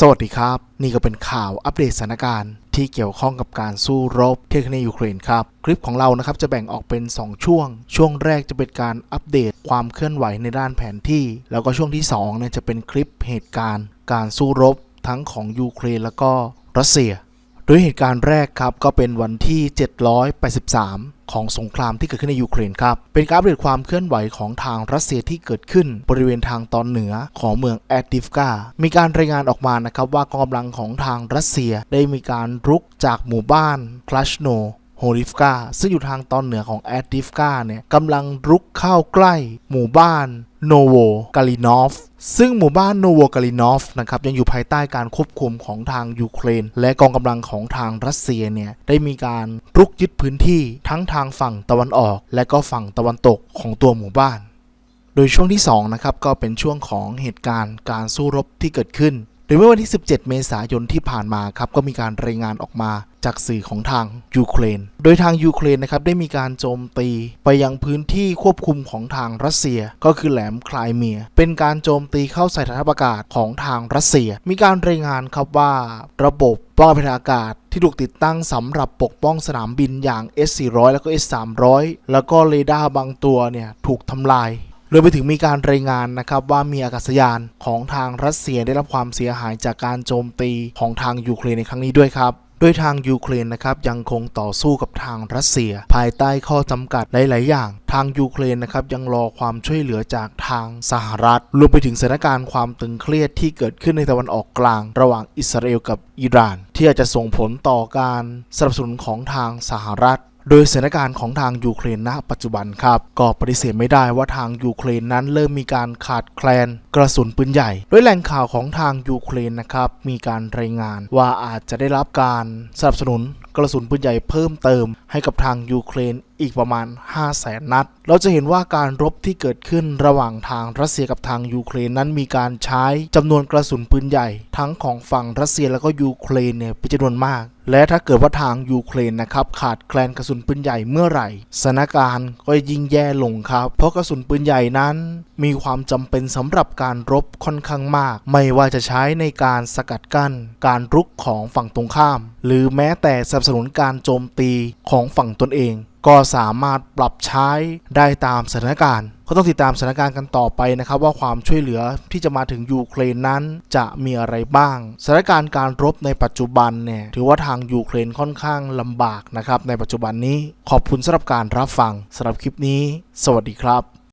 สวัสดีครับ นี่ก็เป็นข่าวอัปเดตสถานการณ์ที่เกี่ยวข้องกับการสู้รบที่ในยูเครนครับ คลิปของเรานะครับจะแบ่งออกเป็น 2 ช่วง ช่วงแรกจะเป็นการอัปเดตความเคลื่อนไหวในด้านแผนที่ แล้วก็ช่วงที่2เนี่ยจะเป็นคลิปเหตุการณ์ การสู้รบทั้งของยูเครนแล้วก็รัสเซีย โดยเหตุการณ์แรกครับก็เป็นวันที่ 783 ของสงครามที่เกิดขึ้นในยูเครนครับ เป็นการอัปเดตความเคลื่อนไหวของทางรัสเซียที่เกิดขึ้นบริเวณทางตอนเหนือของเมืองแอดดิฟกา มีการรายงานออกมานะครับว่ากองกำลังของทางรัสเซียได้มีการรุกจากหมู่บ้านคลัชโน โฮริฟกาซึ่งอยู่ทางตอนเหนือของแอดดิฟกาเนี่ยกำลังรุกเข้าใกล้หมู่บ้านโนโวกาลินอฟซึ่งหมู่บ้านโนโวกาลินอฟนะครับยังอยู่ภายใต้การควบคุมของทางยูเครน และกองกำลังของทางรัสเซียเนี่ยได้มีการรุกยึดพื้นที่ทั้งทางฝั่งตะวันออก และก็ฝั่งตะวันตกของตัวหมู่บ้าน โดยช่วงที่2นะครับก็เป็นช่วงของเหตุการณ์การสู้รบที่เกิดขึ้น โดยเมื่อวันที่ 17 เมษายนที่ผ่านมาครับก็มีการรายงานออกมาจากสื่อของทางยูเครน โดยทางยูเครนนะครับได้มีการโจมตีไปยังพื้นที่ควบคุมของทางรัสเซีย ก็คือแหลมคลายเมีย เป็นการโจมตีเข้าใส่ฐานทัพอากาศของทางรัสเซีย มีการรายงานครับว่าระบบป้องกันอากาศที่ถูกติดตั้งสำหรับปกป้องสนามบินอย่าง S400 แล้วก็ S300 แล้วก็เรดาร์บางตัวเนี่ยถูกทำลาย รวมไปถึงมีการรายงานนะครับว่ามีอากาศยานของทางรัสเซียได้รับความเสียหายจากการโจมตีของทางยูเครนในครั้งนี้ด้วยครับโดยทางยูเครนนะครับยังคงต่อสู้กับทางรัสเซีย ภายใต้ข้อจำกัดหลาย ๆ อย่าง ทางยูเครนนะครับยังรอความช่วยเหลือจากทางสหรัฐ รวมไปถึงสถานการณ์ความตึงเครียดที่เกิดขึ้นในตะวันออกกลาง ระหว่างอิสราเอลกับอิหร่าน ที่อาจจะส่งผลต่อการสนับสนุนของทางสหรัฐ โดยสถานการณ์ของทางยูเครนณปัจจุบันครับ ก็ปฏิเสธไม่ได้ว่าทางยูเครนนั้นเริ่มมีการขาดแคลนกระสุนปืนใหญ่ โดยแหล่งข่าวของทางยูเครนนะครับมีการรายงานว่าอาจจะได้รับการสนับสนุนกระสุนปืนใหญ่เพิ่มเติม ให้กับทางยูเครนอีกประมาณ 5 0 0แสนนัด เราจะเห็นว่าการรบที่เกิดขึ้นระหว่างทางรัสเซียกับทางยูเครนนั้นมีการใช้จำนวนกระสุนปืนใหญ่ ทั้งของฝั่งรัสเซียแล้วก็ยูเครนเนี่ยเป็นจำนวนมาก และถ้าเกิดว่าทางยูเครนนะครับขาดแคลนกระสุนปืนใหญ่เมื่อไหร่สถานการณ์ก็ยิ่งแย่ลงครับ เพราะกระสุนปืนใหญ่นั้น มีความจำเป็นสำหรับการรบค่อนข้างมาก ไม่ว่าจะใช้ในการสกัดกั้น การรุกของฝั่งตรงข้าม หรือแม้แต่สนับสนุนการโจมตีของของฝั่งตนเอง ก็สามารถปรับใช้ได้ตามสถานการณ์ก็ต้องติดตามสถานการณ์กันต่อไปนะครับ ว่าความช่วยเหลือที่จะมาถึงยูเครนนั้นจะมีอะไรบ้างสถานการณ์การรบในปัจจุบันเนี่ยถือว่าทางยูเครนค่อนข้างลำบากนะครับ ในปัจจุบันนี้ขอบคุณสำหรับการรับฟังสำหรับคลิปนี้ สวัสดีครับ